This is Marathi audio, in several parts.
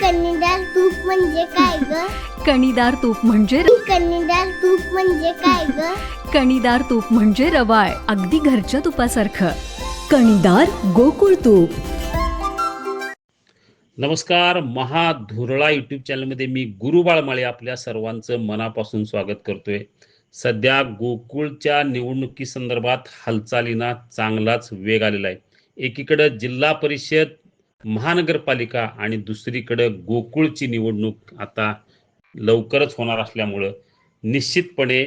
कन्नीदार तूप म्हणजे काय ग? कणीदार तूप म्हणजे कन्नीदार तूप म्हणजे काय ग? कणीदार तूप म्हणजे रवाळ अगदी घरच्या तुपासारखं. कणीदार गोकुळ तूप. नमस्कार महाधुरळा यूट्यूब चॅनलमध्ये मी गुरु बाळमाळे आपल्या सर्वांचं मनापासून स्वागत करतोय. सध्या गोकुळच्या निवडणुकी संदर्भात हालचालींना चांगलाच वेग आलेला आहे. एकीकडं जिल्हा परिषद महानगरपालिका आणि दुसरीकडं गोकुळची निवडणूक आता लवकरच होणार असल्यामुळं निश्चितपणे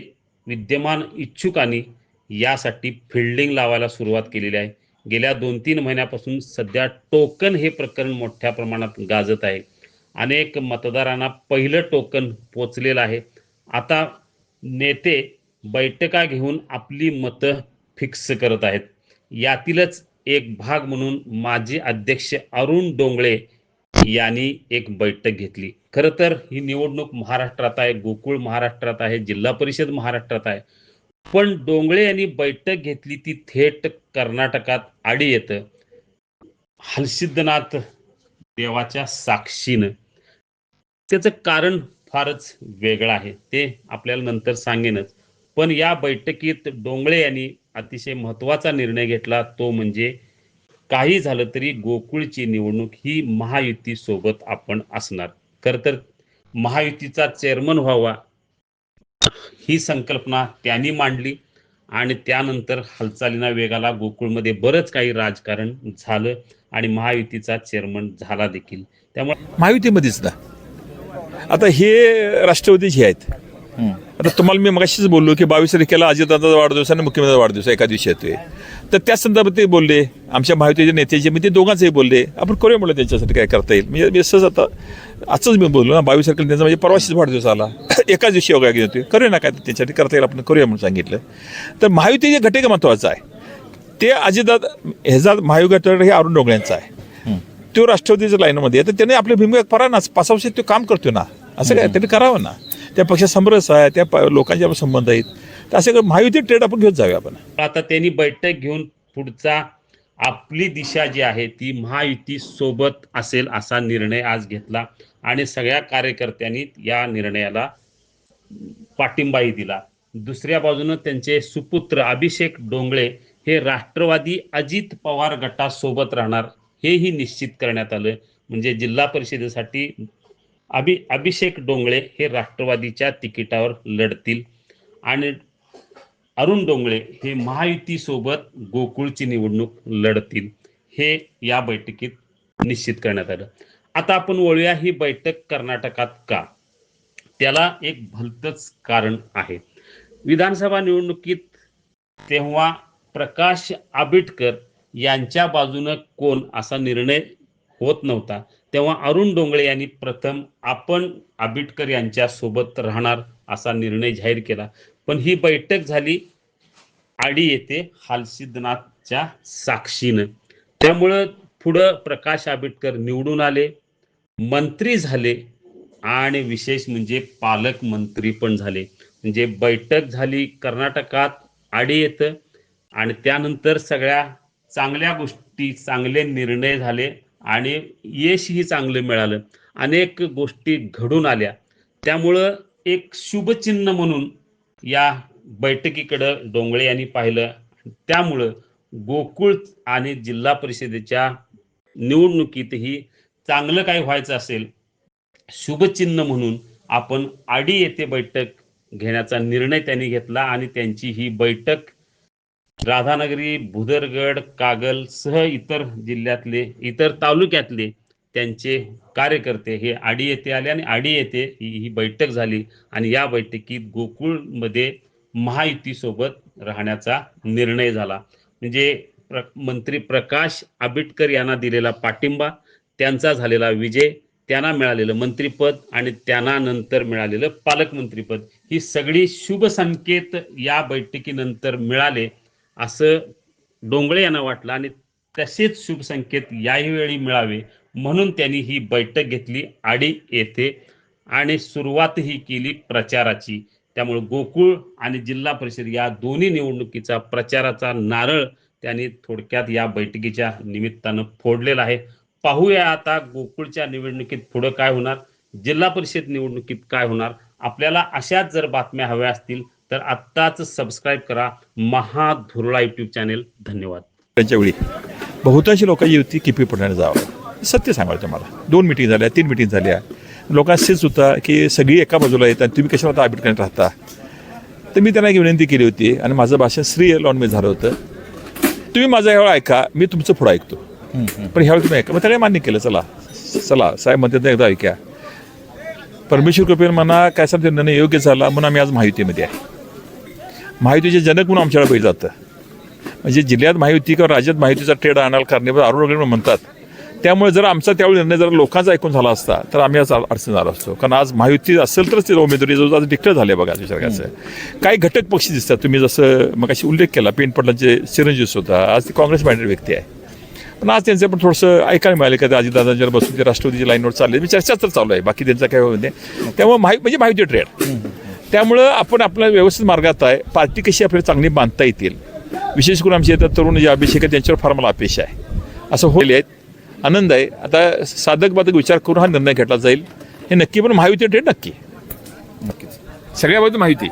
विद्यमान इच्छुकांनी यासाठी फिल्डिंग लावायला सुरुवात केलेली आहे. गेल्या दोन तीन महिन्यापासून सध्या टोकन हे प्रकरण मोठ्या प्रमाणात गाजत आहे. अनेक मतदारांना पहिलं टोकन पोचलेलं आहे. आता नेते बैठका घेऊन आपली मतं फिक्स करत आहेत. यातीलच एक भाग म्हणून माजी अध्यक्ष अरुण डोंगळे यांनी एक बैठक घेतली. खरं तर ही निवडणूक महाराष्ट्रात आहे गोकुळ महाराष्ट्रात आहे जिल्हा परिषद महाराष्ट्रात आहे. पण डोंगळे यांनी बैठक घेतली ती थेट कर्नाटकात आडी येतं. हलसिद्धनाथ देवाच्या साक्षीनं. त्याचं कारण फारच वेगळं आहे ते आपल्याला नंतर सांगेनच. पण या बैठकीत डोंगळे यांनी अतिशय महत्त्वाचा निर्णय घेतला. तो म्हणजे काही झालं तरी गोकुळची निवडणूक ही महायुती सोबत आपण असणार. खरं तर महायुतीचा चेअरमन व्हावा ही संकल्पना त्यांनी मांडली आणि त्यानंतर हालचालींना वेगाला गोकुळमध्ये बरंच काही राजकारण झालं आणि महायुतीचा चेअरमन झाला देखील. त्यामुळे महायुतीमध्ये सुद्धा आता हे राष्ट्रवादीचे आहेत. आता तुम्हाला मी मगाशीच बोललो की बावीस तारखेला अजितदादाचा वाढदिवस आणि मुख्यमंत्र्याचा वाढदिवस एका दिवशी येतोय. तर त्या संदर्भात ते बोलले आमच्या महायुतीचे नेत्याचे मी ते दोघांचेही बोलले. आपण करूया म्हणलं त्यांच्यासाठी काय करता येईल. म्हणजे मी सहज आता आजच मी बोललो ना बावीस तारखेला त्यांचा म्हणजे परवाशीच वाढदिवस आला. एकाच दिवशी योगा घेऊन होते करूया ना काय त्याच्यासाठी करता येईल आपण करूया म्हणून सांगितलं. तर महायुतीचे घटक महत्त्वाचा आहे. ते अजितदादा ह्याचा महायुगात हे अरुण डोंगळ्यांचा आहे. तो राष्ट्रवादीच्या लाईनमध्ये तर त्याने आपली भूमिका करा ना पाच वर्ष तो काम करतो ना. असं काय? त्यांनी करावं ना. त्या पक्षात समरस आहे त्या प- संबंध आहेत. तर असे महायुती ट्रेड आपण घेत जाऊया आपण. आता त्यांनी बैठक घेऊन पुढचा आपली दिशा जी आहे ती महायुती सोबत असेल असा निर्णय आज घेतला आणि सगळ्या कार्यकर्त्यांनी या निर्णयाला पाठिंबाही दिला. दुसऱ्या बाजूनं त्यांचे सुपुत्र अभिषेक डोंगळे हे राष्ट्रवादी अजित पवार गटासोबत राहणार हेही निश्चित करण्यात आलं म्हणजे जिल्हा परिषदेसाठी अभि अभिषेक डोंगळे हे राष्ट्रवादीच्या तिकिटावर लढतील. आणि अरुण डोंगळे हे महायुतीसोबत गोकुळची निवडणूक लढतील. हे या बैठकीत निश्चित करण्यात आलं. आता आपण वळूया ही बैठक कर्नाटकात का? त्याला एक भलतंच कारण आहे. विधानसभा निवडणुकीत तेव्हा प्रकाश आंबेडकर यांच्या बाजूनं कोण असा निर्णय होत नव्हता? तेव्हा अरुण डोंगळे यांनी प्रथम आपण आंबेडकर यांच्या सोबत राहणार असा निर्णय जाहीर केला. पण ही बैठक झाली आडी येथे हालसिद्धनाथच्या साक्षीनं. त्यामुळं पुढं प्रकाश आंबेडकर निवडून आले मंत्री झाले आणि विशेष म्हणजे पालकमंत्री पण झाले. म्हणजे बैठक झाली कर्नाटकात आडी येतं आणि त्यानंतर सगळ्या चांगल्या गोष्टी चांगले निर्णय झाले. आणि यशही चांगलं मिळालं. अनेक गोष्टी घडून आल्या. त्यामुळं एक शुभचिन्ह म्हणून या बैठकीकडं डोंगळे यांनी पाहिलं. त्यामुळं गोकुळ आणि जिल्हा परिषदेच्या निवडणुकीतही चांगलं काय व्हायचं असेल शुभचिन्ह म्हणून आपण आडी येथे बैठक घेण्याचा निर्णय त्यांनी घेतला आणि त्यांची ही बैठक राधानगरी भुदरगड कागल सह इतर जिल्ह्यातले इतर तालुक्यातले त्यांचे कार्यकर्ते हे आडी येथे आले आणि आडी येथे ही ही बैठक झाली. आणि या बैठकीत गोकुळमध्ये महायुतीसोबत राहण्याचा निर्णय झाला. म्हणजे प्र मंत्री प्रकाश आंबेडकर यांना दिलेला पाठिंबा त्यांचा झालेला विजय त्यांना मिळालेलं मंत्रीपद आणि त्यांना नंतर मिळालेलं पालकमंत्रीपद ही सगळी शुभ संकेत या बैठकीनंतर मिळाले. असं डोंगळे यांना वाटलं आणि तसेच शुभसंकेत याही वेळी मिळावे म्हणून त्यांनी ही बैठक घेतली आडी येथे आणि सुरुवातही केली प्रचाराची. त्यामुळे गोकुळ आणि जिल्हा परिषद या दोन्ही निवडणुकीचा प्रचाराचा नारळ त्यांनी थोडक्यात या बैठकीच्या निमित्तानं फोडलेला आहे. पाहूया आता गोकुळच्या निवडणुकीत पुढं काय होणार जिल्हा परिषद निवडणुकीत काय होणार. आपल्याला अशाच जर बातम्या हव्या असतील तर आत्ताच सबस्क्राईब करा महाधुरळा युट्यूब चॅनेल धन्यवाद. त्यांच्या वेळी. बहुतांशी लोकांची युती किपी पडण्याने जावं. सत्य सांगायचं तुम्हाला. दोन मिटिंग झाल्या तीन मिटिंग झाल्या. लोकांशीच होता की सगळी एका बाजूला येतात तुम्ही कशाला आता आबिट राहता? तर मी त्यांना एक विनंती केली होती आणि माझं भाषण श्री लॉनमध्ये झालं होतं. तुम्ही माझा ह्यावेळा ऐका मी तुमचं पुढं ऐकतो. पण ह्यावेळी तुम्ही ऐका. मग त्याला मान्य केलं चला. चला साहेब म्हणते एकदा ऐका परमेश्वर कृपेन म्हणा काय सांगते निर्णय योग्य झाला म्हणून आम्ही आज माहितीमध्ये आहे. महायुतीचे जनक म्हणून आमच्याकडे बैल जातं. म्हणजे जिल्ह्यात महायुती किंवा राज्यात महायुतीचा ट्रेड आणायला कारणीभूत अरुण म्हणून म्हणतात. त्यामुळे जर आमचा त्यावेळी निर्णय जर लोकांचा ऐकून झाला असता तर आम्ही आज अडचण झाला असतो. कारण आज माहिती असेल तरच ते उमेदवारी जवळ आज डिक्लेअर झाले बघा विचारायचं काही घटक पक्ष दिसतात. तुम्ही जसं मग उल्लेख केला पेन चिरंजीव सुद्धा आज ते काँग्रेस माइंडेड व्यक्ती आहे. पण आज त्यांचं पण थोडंसं ऐकायला मिळालं का अजितदादा जर बसून ते राष्ट्रवादीच्या लाईनवर चालले म्हणजे चर्चा तर चालू आहे. बाकी त्यांचा काय नाही त्यामुळे माहिती म्हणजे माहिती ट्रेड त्यामुळं आपण आपल्या व्यवस्थित मार्गात आहे. पार्टी कशी आपल्याला चांगली बांधता येतील? विशेष करून आमचे येतात तरुण जे अभिषेक आहेत त्यांच्यावर फार मला अपेक्षा आहे. असं होईल आहेत आनंद आहे. आता साधक बाधक विचार करून हा निर्णय घेतला जाईल. हे नक्की पण महायुती नक्की. नक्कीच. सगळ्या बाजू माहिती.